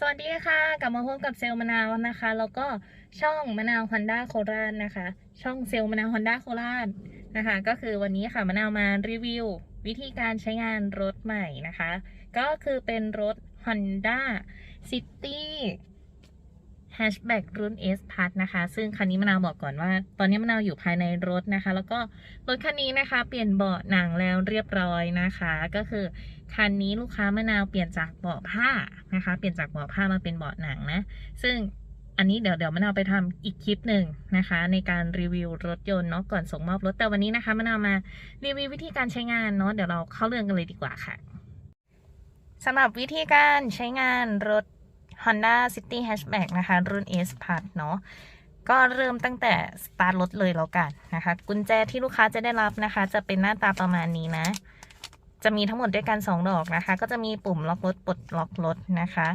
สวัสดีค่ะ กลับมาพบกับเซลมะนาวนะคะ แล้วก็ช่องมะนาวฮอนด้าโคราชนะคะ ช่องเซลมะนาวฮอนด้าโคราชนะคะ ก็คือวันนี้ค่ะมะนาวมารีวิว วิธีการใช้งานรถใหม่นะคะ ก็คือเป็นรถ Honda City Hatchback รุ่น S Plus นะคะ ซึ่งคันนี้มะนาวบอกก่อนว่า ตอนนี้มะนาวอยู่ภายในรถนะคะ แล้วก็รถคันนี้นะคะ เปลี่ยนเบาะหนังแล้วเรียบร้อยนะคะ ก็คือคันนี้ลูกค้ามะนาวเปลี่ยนจากเบาะผ้านะคะ เปลี่ยนจากเบาะผ้ามาเป็นเบาะหนังนะ ซึ่งอันนี้เดี๋ยวเดี๋ยวมะนาวไปทำอีกคลิปหนึ่งนะคะ ในการรีวิวรถยนต์เนาะก่อนส่งมอบรถแต่วันนี้นะคะมะนาวมารีวิววิธีการใช้งานเนาะเดี๋ยวเราเข้าเรื่องกันเลยดีกว่าค่ะสำหรับวิธีการใช้งานรถ Honda City Hatchback นะคะ รุ่น S Plus เนาะก็เริ่มตั้งแต่สตาร์ทรถเลยแล้วกันนะคะ กุญแจที่ลูกค้าจะได้รับนะคะ จะเป็นหน้าตาประมาณนี้นะ จะมีทั้งหมดด้วยกัน 2 ดอกนะคะ ก็จะมีปุ่มล็อกรถปลดล็อกรถนะคะ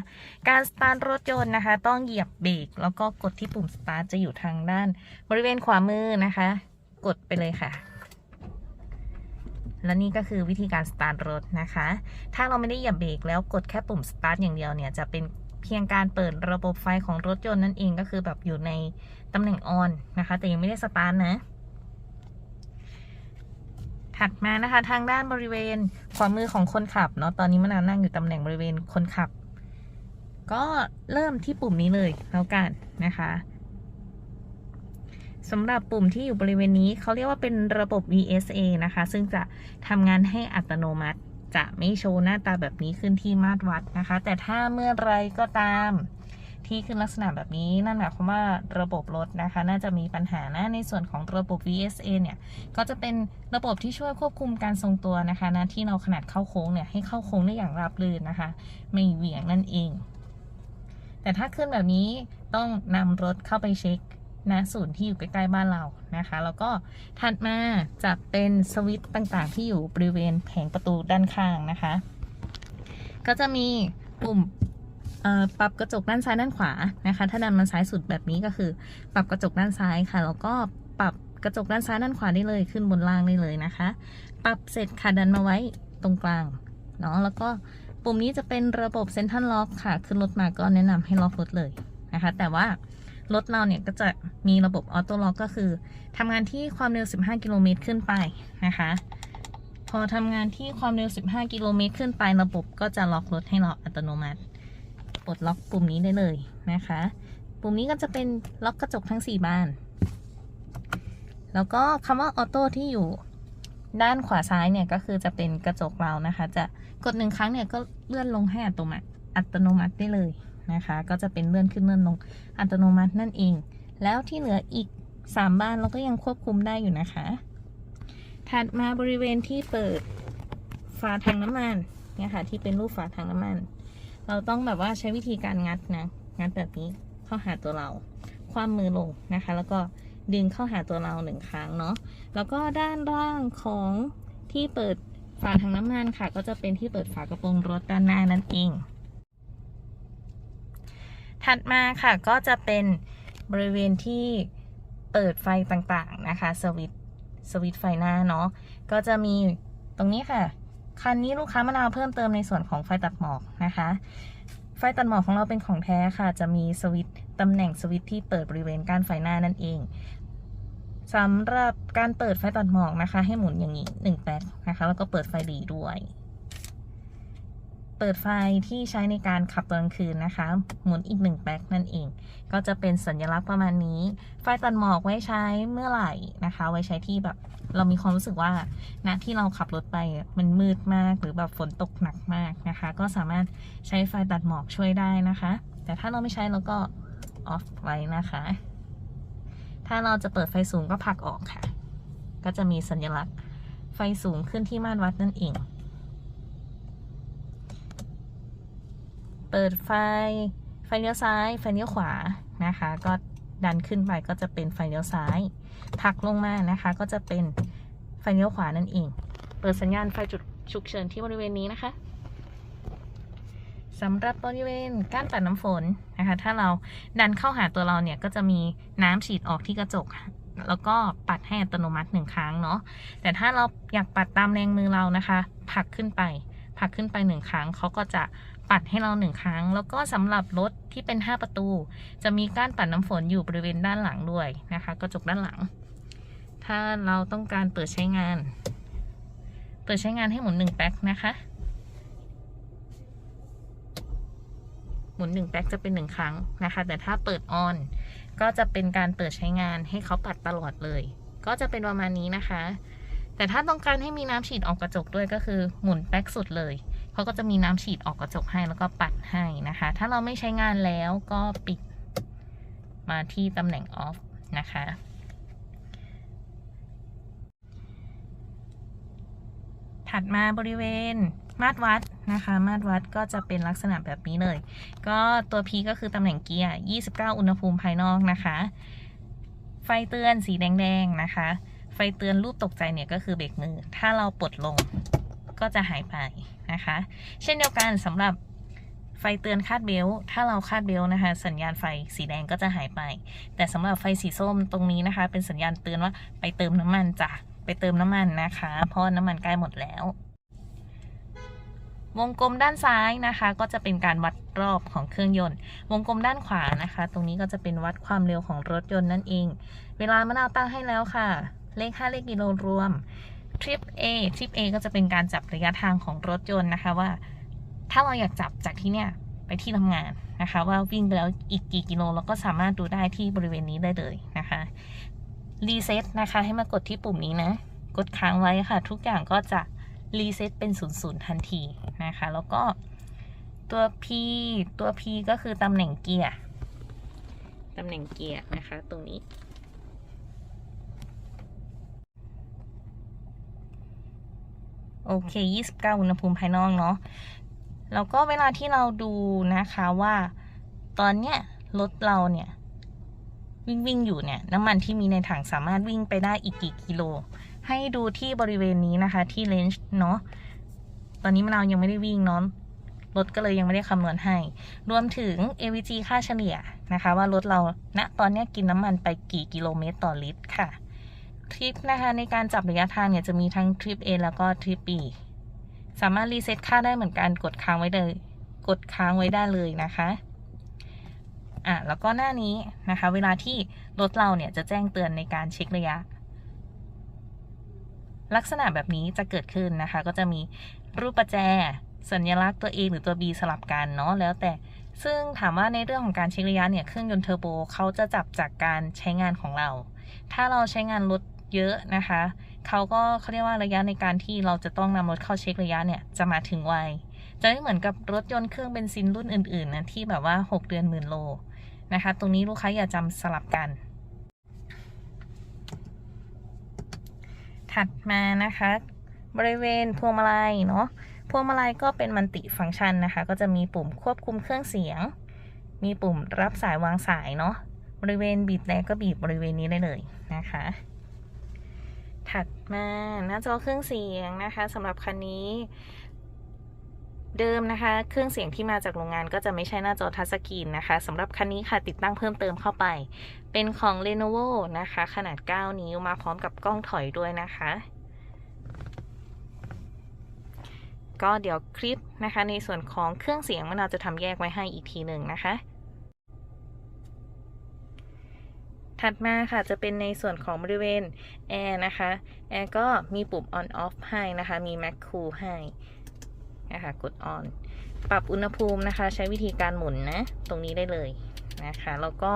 การสตาร์ทรถยนต์นะคะ ต้องเหยียบเบรกแล้วก็กดที่ปุ่มสตาร์ทจะอยู่ทางด้าน บริเวณขวามือนะคะ กดไปเลยค่ะและนี่ก็คือวิธีการสตาร์ทรถนะคะ ถ้าเราไม่ได้เหยียบเบรกแล้วกดแค่ปุ่มสตาร์ทอย่างเดียวเนี่ย จะเป็น เพียงการเปิดระบบไฟของรถยนต์นั่นเองก็คือแบบอยู่ในตำแหน่งออนนะคะ แต่ยังไม่ได้สตาร์ทนะถัดมานะคะทางด้านบริเวณขวามือของคนขับเนาะตอนนี้มะนาวนั่งอยู่ตำแหน่งบริเวณคนขับ ก็เริ่มที่ปุ่มนี้เลยแล้วกันนะคะสำหรับปุ่มที่อยู่บริเวณนี้เขาเรียกว่าเป็นระบบ VSA นะคะ ซึ่งจะทำงานให้อัตโนมัติ จะไม่โชว์หน้าตาแบบนี้ขึ้นที่มาตรวัดนะคะ แต่ถ้าเมื่อไรก็ตามที่ขึ้นลักษณะแบบนี้นั่นหมายความว่าระบบรถนะคะ น่าจะมีปัญหานะในส่วนของระบบ VSA เนี่ย ก็จะเป็นระบบที่ช่วยควบคุมการทรงตัวนะคะนะที่เราขนาดเข้าโค้งเนี่ยให้เข้าโค้งได้อย่างราบรื่นนะคะ ไม่เหวี่ยงนั่นเอง แต่ถ้าขึ้นแบบนี้ต้องนำรถเข้าไปเช็ค ณศูนย์ที่อยู่ใกล้ๆบ้านเรานะคะ แล้วก็ถัดมาจะเป็นสวิตช์ต่างๆ ที่อยู่บริเวณแผงประตูด้านข้างนะคะ ก็จะมีปุ่มปรับกระจกด้านซ้ายด้านขวานะคะ ถ้าดันมันซ้ายสุดแบบนี้ก็คือ ปรับกระจกด้านซ้ายค่ะ แล้วก็ปรับกระจกด้านซ้ายด้านขวาได้เลย ขึ้นบนล่างได้เลยนะคะ ปรับเสร็จค่ะดันมาไว้ตรงกลางเนาะ แล้วก็ปุ่มนี้จะเป็นระบบเซ็นทรัลล็อกค่ะ ขึ้นรถมาก็แนะนำให้ล็อกรถเลยนะคะ แต่ว่า รถเราเนี่ยก็จะมีระบบออโต้ล็อกก็คือทำงานที่ความเร็ว 15 กิโลเมตรขึ้นไปนะคะ พอทำงานที่ความเร็ว 15 กิโลเมตรขึ้นไประบบก็จะล็อกรถให้เราอัตโนมัติปลดล็อกปุ่มนี้ได้เลยนะคะ ปุ่มนี้ก็จะเป็นล็อกกระจกทั้ง 4 บาน แล้วก็คำว่าออโต้ที่อยู่ด้านขวาซ้ายเนี่ยก็คือจะเป็นกระจกเรานะคะ จะกดหนึ่งครั้งเนี่ยก็เลื่อนลงให้อัตโนมัติอัตโนมัติได้เลย นะคะ ก็จะเป็นเลื่อนขึ้นเลื่อนลงอัตโนมัตินั่นเอง แล้วที่เหลืออีก 3 บ้านเราก็ยังควบคุมได้อยู่นะคะ ถัดมาบริเวณที่เปิดฝาถังน้ำมันเนี่ยค่ะที่เป็นรูปฝาถังน้ำมัน เราต้องแบบว่าใช้วิธีการงัดนะงัดแบบนี้เข้าหาตัวเรา คว่ำมือลงนะคะ แล้วก็ดึงเข้าหาตัวเราหนึ่งครั้งเนาะแล้วก็ด้านล่างของที่เปิดฝาถังน้ำมันค่ะ ก็จะเป็นที่เปิดฝากระโปรงรถด้านหน้านั่นเอง ถัดมาค่ะก็จะเป็นบริเวณที่เปิดไฟต่างๆนะคะสวิตสวิตไฟหน้าเนาะก็จะมีตรงนี้ค่ะ คันนี้ลูกค้ามะนาวเพิ่มเติมในส่วนของไฟตัดหมอกนะคะ ไฟตัดหมอกของเราเป็นของแท้ค่ะ จะมีสวิตตำแหน่งสวิตที่เปิดบริเวณก้านไฟหน้านั่นเองสำหรับการเปิดไฟตัดหมอกนะคะ ให้หมุนอย่างนี้หนึ่งแป๊กนะคะ แล้วก็เปิดไฟหลีด้วย เปิดไฟที่ใช้ในการขับตอนกลางคืนนะคะ หมุนอีกหนึ่งแป๊กนั่นเอง ก็จะเป็นสัญลักษณ์ประมาณนี้ ไฟตัดหมอกไว้ใช้เมื่อไหร่นะคะ ไว้ใช้ที่แบบเรามีความรู้สึกว่าณที่เราขับรถไปมันมืดมากหรือแบบฝนตกหนักมากนะคะ ก็สามารถใช้ไฟตัดหมอกช่วยได้นะคะ แต่ถ้าเราไม่ใช้เราก็ออฟไว้นะคะ ถ้าเราจะเปิดไฟสูงก็ผลักออกค่ะ ก็จะมีสัญลักษณ์ไฟสูงขึ้นที่ม่านวัดนั่นเอง เปิดไฟ ไฟเลี้ยวซ้าย ไฟเลี้ยวขวานะคะ ก็ดันขึ้นไปก็จะเป็นไฟเลี้ยวซ้ายผลักลงมานะคะ ก็จะเป็นไฟเลี้ยวขวานั่นเอง เปิดสัญญาณไฟจุดฉุกเฉินที่บริเวณนี้นะคะสำหรับบริเวณก้านปัดน้ำฝนนะคะ ถ้าเราดันเข้าหาตัวเราเนี่ยก็จะมีน้ำฉีดออกที่กระจก แล้วก็ปัดให้อัตโนมัติหนึ่งครั้งเนาะ แต่ถ้าเราอยากปัดตามแรงมือเรานะคะผลักขึ้นไปผลักขึ้นไปหนึ่งครั้งเขาก็จะ ปัดให้เราหนึ่งครั้ง แล้วก็สำหรับรถที่เป็น 5 ประตู จะมีก้านปัดน้ำฝนอยู่บริเวณด้านหลังด้วยนะคะกระจกด้านหลัง ถ้าเราต้องการเปิดใช้งาน เปิดใช้งานให้หมุนหนึ่งแป๊กนะคะ หมุนหนึ่งแป๊กจะเป็นหนึ่งครั้งนะคะ แต่ถ้าเปิดออนก็จะเป็นการเปิดใช้งานให้เขาปัดตลอดเลย ก็จะเป็นประมาณนี้นะคะ แต่ถ้าต้องการให้มีน้ำฉีดออกกระจกด้วยก็คือหมุนแป๊กสุดเลย เขาก็จะมีน้ำฉีดออกกระจกให้แล้วก็ปัดให้นะคะ ถ้าเราไม่ใช้งานแล้วก็ปิดมาที่ตำแหน่งออฟนะคะ ถัดมาบริเวณมาตรวัดนะคะ มาตรวัดก็จะเป็นลักษณะแบบนี้เลย ก็ตัว P ก็คือตำแหน่งเกียร์ 29 อุณหภูมิภายนอกนะคะ ไฟเตือนสีแดงๆนะคะ ไฟเตือนรูปตกใจเนี่ยก็คือเบรกมือ ถ้าเราปลดลง ก็จะหายไปนะคะ เช่นเดียวกันสำหรับไฟเตือนคาดเบลต์ถ้าเราคาดเบลต์นะคะ สัญญาณไฟสีแดงก็จะหายไป แต่สำหรับไฟสีส้มตรงนี้นะคะ เป็นสัญญาณเตือนว่าไปเติมน้ำมันจ้ะ ไปเติมน้ำมันนะคะ เพราะน้ำมันใกล้หมดแล้ว วงกลมด้านซ้ายนะคะ ก็จะเป็นการวัดรอบของเครื่องยนต์ วงกลมด้านขวานะคะ ตรงนี้ก็จะเป็นวัดความเร็วของรถยนต์นั่นเอง เวลามะนาวตั้งให้แล้วค่ะ เลข 5 เลขกิโลรวม ทริป A ทริป A ก็จะเป็นการจับระยะทางของรถยนต์นะคะว่า ถ้าเราอยากจับจากที่เนี่ยไปที่ทำงานนะคะ ว่าวิ่งไปแล้วอีกกี่กิโลเราก็สามารถดูได้ที่บริเวณนี้ได้เลยนะคะรีเซ็ตนะคะ ให้มากดที่ปุ่มนี้นะ กดค้างไว้ค่ะ ทุกอย่างก็จะรีเซ็ตเป็นศูนย์ศูนย์ทันทีนะคะ แล้วก็ตัว P ตัว P ก็คือตำแหน่งเกียร์ตำแหน่งเกียร์นะคะ ตรงนี้ โอเค 29 อุณหภูมิภายนอกเนาะ แล้วก็เวลาที่เราดูนะคะว่า ตอนเนี้ยรถเราเนี่ย วิ่งวิ่งอยู่เนี่ย น้ำมันที่มีในถังสามารถวิ่งไปได้อีกกี่กิโล ให้ดูที่บริเวณนี้นะคะ ที่เลนจ์เนาะ ตอนนี้มะนาวยังไม่ได้วิ่งเนาะรถก็เลยยังไม่ได้คำนวณให้ รวมถึง AVG ค่าเฉลี่ยนะคะ ว่ารถเราณตอนนี้กินน้ำมันไปกี่กิโลเมตรต่อลิตรค่ะ ทริปนะคะในการจับระยะทางเนี่ยจะมีทั้งทริป A แล้วก็ทริป B สามารถรีเซ็ตค่าได้เหมือนกันกดค้างไว้เลย กดค้างไว้ได้เลยนะคะอะแล้วก็หน้านี้นะคะ เวลาที่รถเราเนี่ยจะแจ้งเตือนในการเช็คระยะ ลักษณะแบบนี้จะเกิดขึ้นนะคะ ก็จะมีรูปประแจ สัญลักษณ์ตัว A หรือตัว B สลับกันเนาะแล้วแต่ซึ่งถามว่าในเรื่องของการเช็คระยะเนี่ยเครื่องยนต์เทอร์โบเขาจะจับจากการใช้งานของเรา ถ้าเราใช้งานรถ เยอะนะคะเขาก็เขาเรียกว่าระยะในการที่เราจะต้องนำรถเข้าเช็คระยะเนี่ยจะมาถึงไวจะไม่เหมือนกับรถยนต์เครื่องเบนซินรุ่นอื่นๆนะที่แบบว่า 6 เดือนหมื่นโลนะคะ ตรงนี้ลูกค้าอย่าจำสลับกัน ถัดมานะคะ บริเวณพวงมาลัยเนาะพวงมาลัยก็เป็นมันติฟังก์ชันนะคะ ก็จะมีปุ่มควบคุมเครื่องเสียง มีปุ่มรับสายวางสายเนาะบริเวณบีบแต่ก็บีบบริเวณนี้ได้เลยนะคะ ถัดมาหน้าจอเครื่องเสียงนะคะสำหรับคันนี้ เดิมนะคะ เครื่องเสียงที่มาจากโรงงานก็จะไม่ใช่หน้าจอทัชสกรีนนะคะสำหรับคันนี้ค่ะติดตั้งเพิ่มเติมเข้าไป เป็นของ Lenovo นะคะ ขนาด 9 นิ้วมาพร้อมกับกล้องถอยด้วยนะคะ ก็เดี๋ยวคลิปนะคะ ในส่วนของเครื่องเสียงมันเราจะทำแยกไว้ให้อีกทีหนึ่งนะคะ ถัดมาค่ะจะเป็นในส่วนของบริเวณแอร์นะคะแอร์ก็มีปุ่ม on off ให้นะคะ มี mac cool ให้นะคะกด on ปรับอุณหภูมินะคะ ใช้วิธีการหมุนนะ ตรงนี้ได้เลยนะคะแล้วก็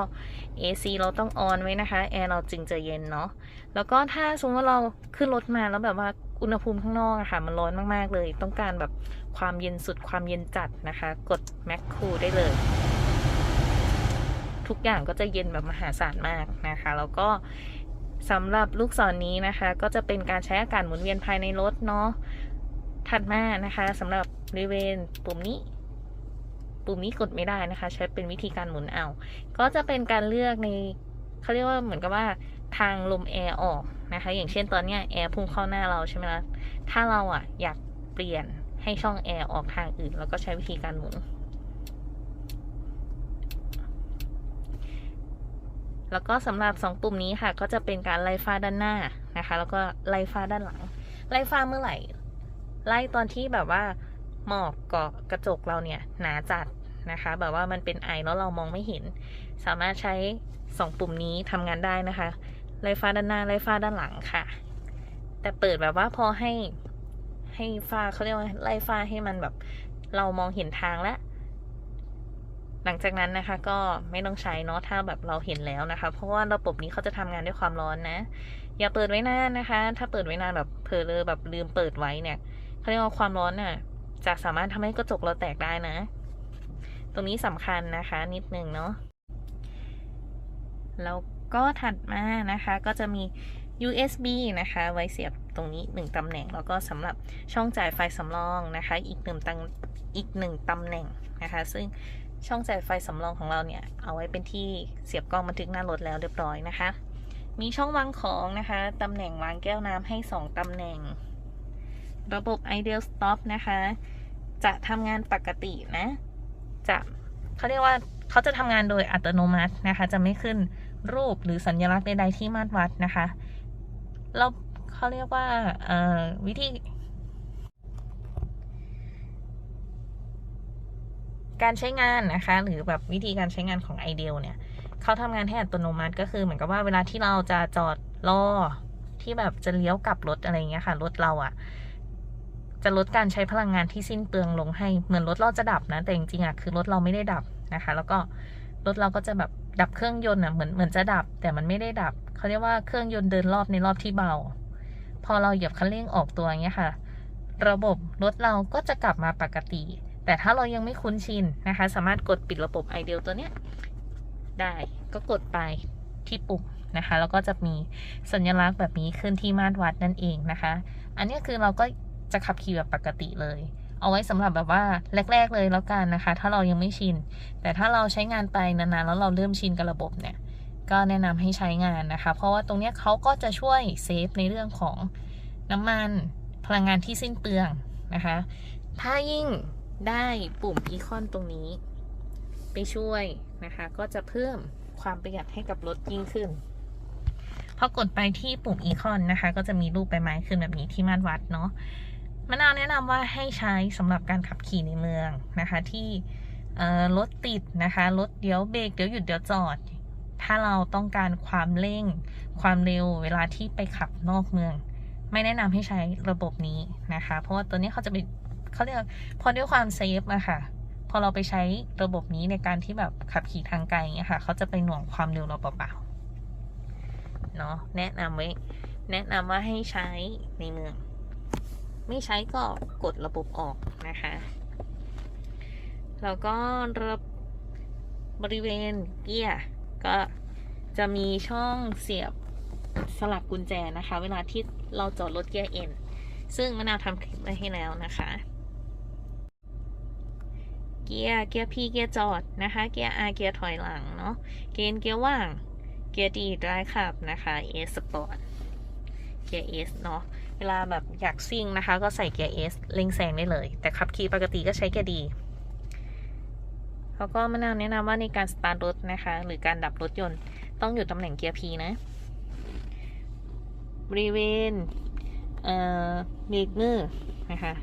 AC เราต้อง on ไว้นะคะแอร์เราจึงจะเย็นเนาะแล้วก็ถ้าสมมติว่าเราขึ้นรถมาแล้วแบบว่าอุณหภูมิข้างนอกอะค่ะ มันร้อนมาก ๆ เลย ต้องการแบบความเย็นสุดความเย็นจัดนะคะ กด mac cool ได้เลย ทุกอย่างก็จะเย็นแบบมหาศาลมากนะคะ แล้วก็สำหรับลูกศรนนี้นะคะ ก็จะเป็นการใช้อากาศหมุนเวียนภายในรถเนาะถัดมานะคะสำหรับบริเวณปุ่มนี้ ปุ่มนี้กดไม่ได้นะคะ ใช้เป็นวิธีการหมุนเอา ก็จะเป็นการเลือกในเขาเรียกว่าเหมือนกับว่าทางลมแอร์ออกนะคะ อย่างเช่นตอนนี้แอร์พุ่งเข้าหน้าเราใช่ไหมล่ะถ้าเราอะอยากเปลี่ยนให้ช่องแอร์ออกทางอื่นเราก็ใช้วิธีการหมุน แล้วก็สำหรับ 2 ปุ่มนี้ค่ะ ก็จะเป็นการไล่ฟ้าด้านหน้านะคะ แล้วก็ไล่ฟ้าด้านหลัง ไล่ฟ้าเมื่อไหร่ ไล่ตอนที่แบบว่าหมอกเกาะกระจกเราเนี่ยหนาจัดนะคะ แบบว่ามันเป็นไอแล้วเรามองไม่เห็น สามารถใช้สองปุ่มนี้ทำงานได้นะคะ ไล่ฟ้าด้านหน้า ไล่ฟ้าด้านหลังค่ะ แต่เปิดแบบว่าพอให้ให้ฟ้าเขาเรียกว่าไล่ฟ้าให้มันแบบเรามองเห็นทางแล้ว หลังจากนั้นนะคะก็ไม่ต้องใช้เนาะถ้าแบบเราเห็นแล้วนะคะ เพราะว่าระบบนี้เขาจะทำงานด้วยความร้อนนะ อย่าเปิดไว้นานนะคะ ถ้าเปิดไว้นานแบบเพลอแบบลืมเปิดไว้เนี่ยเขาเรียกว่าความร้อนน่ะจะสามารถทำให้กระจกเราแตกได้นะ ตรงนี้สำคัญนะคะนิดนึงเนาะแล้วก็ถัดมานะคะก็จะมี USB นะคะ ไว้เสียบตรงนี้หนึ่งตำแหน่ง แล้วก็สำหรับช่องจ่ายไฟสำรองนะคะ อีกหนึ่งตังอีกหนึ่งตำแหน่งนะคะ ซึ่ง ช่องจ่ายไฟสำรองของเราเนี่ย เอาไว้เป็นที่เสียบกล้องบันทึกหน้ารถแล้วเรียบร้อยนะคะ มีช่องวางของนะคะตำแหน่งวางแก้วน้ำให้ 2ตำแหน่ง ระบบ Ideal Stop นะคะ จะทำงานปกตินะ จะเขาเรียกว่าเขาจะทำงานโดยอัตโนมัตินะคะ จะไม่ขึ้นรูปหรือสัญลักษณ์ใดๆที่มาตรวัดนะคะ เราเขาเรียกว่าวิธี การใช้งานนะคะ หรือแบบวิธีการใช้งานของ Ideal เนี่ยเขาทำงานให้อัตโนมัติก็คือเหมือนกับว่าเวลาที่เราจะจอดรอที่แบบจะเลี้ยวกลับรถอะไรเงี้ยค่ะรถเราอะ่ะ จะลดการใช้พลังงานที่สิ้นเปลืองลงให้เหมือนรถเราจะดับนะ แต่จริงๆอะ่ะคือรถเราไม่ได้ดับนะคะ แล้วก็รถเราก็จะแบบดับเครื่องยนต์อะเหมือนเหมือนจะดับ แต่มันไม่ได้ดับเขาเรียกว่าเครื่องยนต์เดินรอบในรอบที่เบา พอเราเหยียบคันเร่งออกตัวอย่างเงี้ยค่ะ ระบบรถเราก็จะกลับมาปกติ แต่ถ้าเรายังไม่คุ้นชินนะคะ สามารถกดปิดระบบไอเดียตัวเนี้ยได้ก็กดไปที่ปุ่มนะคะแล้วก็จะมีสัญลักษณ์แบบนี้ขึ้นที่มาตรวัดนั่นเองนะคะ อันนี้คือเราก็จะขับขี่แบบปกติเลย เอาไว้สำหรับแบบว่าแรก ๆเลยแล้วกันนะคะ ถ้าเรายังไม่ชิน แต่ถ้าเราใช้งานไปนานๆแล้วเราเริ่มชินกับระบบเนี่ย ก็แนะนำให้ใช้งานนะคะ เพราะว่าตรงนี้เขาก็จะช่วยเซฟในเรื่องของน้ำมันพลังงานที่สิ้นเปลืองนะคะ ถ้ายิ่ง ได้ปุ่มอีคอนตรงนี้ ไปช่วยนะคะ ก็จะเพิ่มความประหยัดให้กับรถยิ่งขึ้นพอกดไปที่ปุ่มอีคอนนะคะ ก็จะมีรูปใบไม้ขึ้นแบบนี้ที่มาตรวัดเนาะมะนาวแนะนำว่าให้ใช้สำหรับการขับขี่ในเมืองนะคะ ที่รถติดนะคะรถเดี๋ยวเบรกเดี๋ยวหยุดเดี๋ยวจอด ถ้าเราต้องการความเร่ง ความเร็วเวลาที่ไปขับนอกเมือง ไม่แนะนำให้ใช้ระบบนี้นะคะ เพราะว่าตัวนี้เขาจะเป็น เขาเรียกพอด้วยความเซฟอะค่ะ พอเราไปใช้ระบบนี้ในการที่แบบขับขี่ทางไกลอย่างเงี้ยค่ะ เขาจะไปหน่วงความเร็วเราเปล่าๆเนาะแนะนำไว้ แนะนำว่าให้ใช้ในเมือง ไม่ใช้ก็กดระบบออกนะคะแล้วก็ระบริเวณเกียร์ก็จะมีช่องเสียบสลักกุญแจนะคะ เวลาที่เราจอดรถเกียร์เอ็นซึ่งมะนาวทำคลิปไว้ให้แล้วนะคะ เกียร์ เกียร์ P เกียร์จอดนะคะ เกียร์ R เกียร์ถอยหลังเนาะ เกณฑ์เกียร์ว่าง เกียร์ดีได้ขับนะคะ S Sport เกียร์ S เนาะ เวลาแบบอยากซิ่งนะคะ ก็ใส่เกียร์ S เล็งแซงได้เลย แต่ขับขี่ปกติก็ใช้เกียร์ดีแล้วก็มะนาวแนะนำว่าในการสตาร์ทรถนะคะ หรือการดับรถยนต์ต้องอยู่ตำแหน่งเกียร์ P นะ บริเวณ เอ่อเบรกมือนะคะ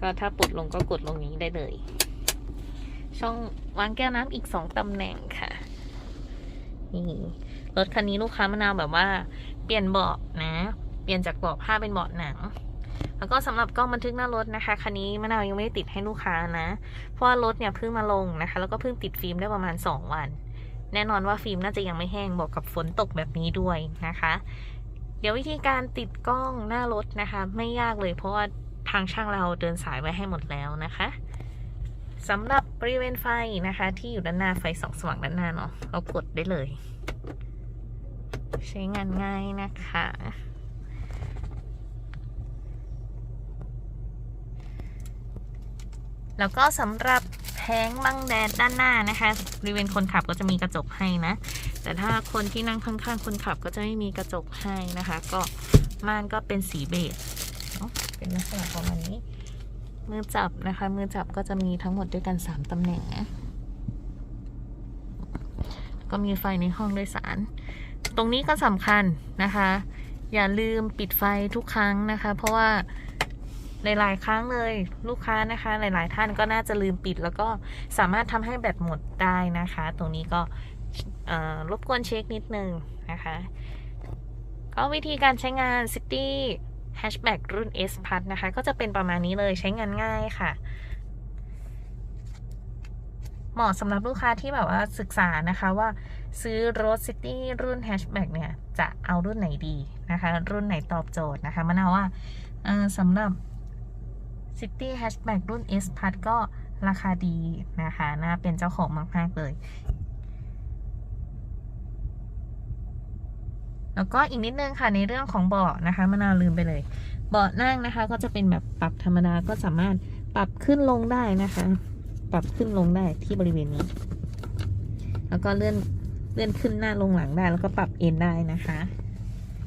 ก็ถ้าปลดลงก็กดลงนี้ได้เลย ช่องวางแก้วน้ำอีกสองตำแหน่งค่ะนี่รถคันนี้ลูกค้ามะนาวแบบว่า เปลี่ยนเบาะนะ เปลี่ยนจากเบาะผ้าเป็นเบาะหนัง แล้วก็สำหรับกล้องบันทึกหน้ารถนะคะคันนี้มะนาวยังไม่ได้ติดให้ลูกค้านะ เพราะว่ารถเนี่ยเพิ่งมาลงนะคะ แล้วก็เพิ่งติดฟิล์มได้ประมาณ 2 วัน แน่นอนว่าฟิล์มน่าจะยังไม่แห้งบอกกับฝนตกแบบนี้ด้วยนะคะ เดี๋ยววิธีการติดกล้องหน้ารถนะคะ ไม่ยากเลยเพราะว่าทางช่างเราเดินสายไว้ให้หมดแล้วนะคะ สำหรับบริเวณไฟนะคะ ที่อยู่ด้านหน้าไฟสองสว่างด้านหน้าเนาะเรากดได้เลย ใช้งานง่ายนะคะแล้วก็สำหรับแผงบังแดดด้านหน้านะคะบริเวณคนขับก็จะมีกระจกให้นะ แต่ถ้าคนที่นั่งข้างๆ คนขับก็จะไม่มีกระจกให้นะคะ ก็ม่านก็เป็นสีเบจเนาะเป็นลักษณะประมาณนี้ มือจับนะคะ มือจับก็จะมีทั้งหมดด้วยกัน 3ตำแหน่งนะก็มีไฟในห้องโดยสาร ตรงนี้ก็สำคัญนะคะ อย่าลืมปิดไฟทุกครั้งนะคะ เพราะว่าหลายๆครั้งเลยลูกค้านะคะ หลาย ๆ ท่านก็น่าจะลืมปิด แล้วก็สามารถทำให้แบตหมดได้นะคะ ตรงนี้ก็รบกวนเช็คนิดนึงนะคะ ก็วิธีการใช้งานซิตี้ City Hatchback รุ่น S Plus นะคะ ก็จะเป็นประมาณนี้เลยใช้งานง่ายค่ะ เหมาะสำหรับลูกค้าที่แบบว่าศึกษานะคะว่าซื้อรถ City รุ่น Hatchback เนี่ย จะเอารุ่นไหนดีนะคะ รุ่นไหนตอบโจทย์นะคะมะนาวว่าสำหรับ City Hatchback รุ่น S Plus ก็ราคาดีนะคะ น่าเป็นเจ้าของมาก ๆ เลย แล้วก็อีกนิดนึงค่ะในเรื่องของเบาะนะคะมะนาวลืมไปเลย เบาะนั่งนะคะ ก็จะเป็นแบบปรับธรรมดาก็สามารถปรับขึ้นลงได้นะคะ ปรับขึ้นลงได้ที่บริเวณนี้ แล้วก็เลื่อนเลื่อนขึ้นหน้าลงหลังได้ แล้วก็ปรับเอนได้นะคะ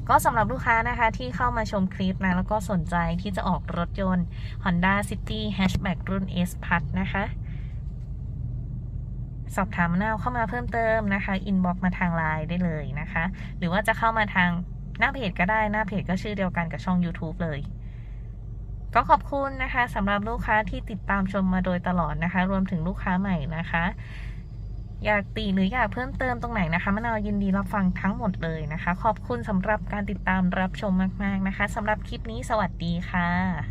ก็สำหรับลูกค้านะคะที่เข้ามาชมคลิปนะ แล้วก็สนใจที่จะออกรถยนต์ Honda City Hatchback รุ่น S Plus นะคะ สอบถามมะนาวเข้ามาเพิ่มเติมนะคะอินบ็อกมาทางไลน์ได้เลยนะคะ หรือว่าจะเข้ามาทางหน้าเพจก็ได้หน้าเพจก็ชื่อเดียวกันกับช่อง YouTube เลย ก็ขอบคุณนะคะสำหรับลูกค้าที่ติดตามชมมาโดยตลอดนะคะ รวมถึงลูกค้าใหม่นะคะ อยากตีหรืออยากเพิ่มเติมตรงไหนนะคะมะนาวยินดีรับฟังทั้งหมดเลยนะคะ ขอบคุณสำหรับการติดตามรับชมมาก ๆนะคะสำหรับคลิปนี้สวัสดีค่ะ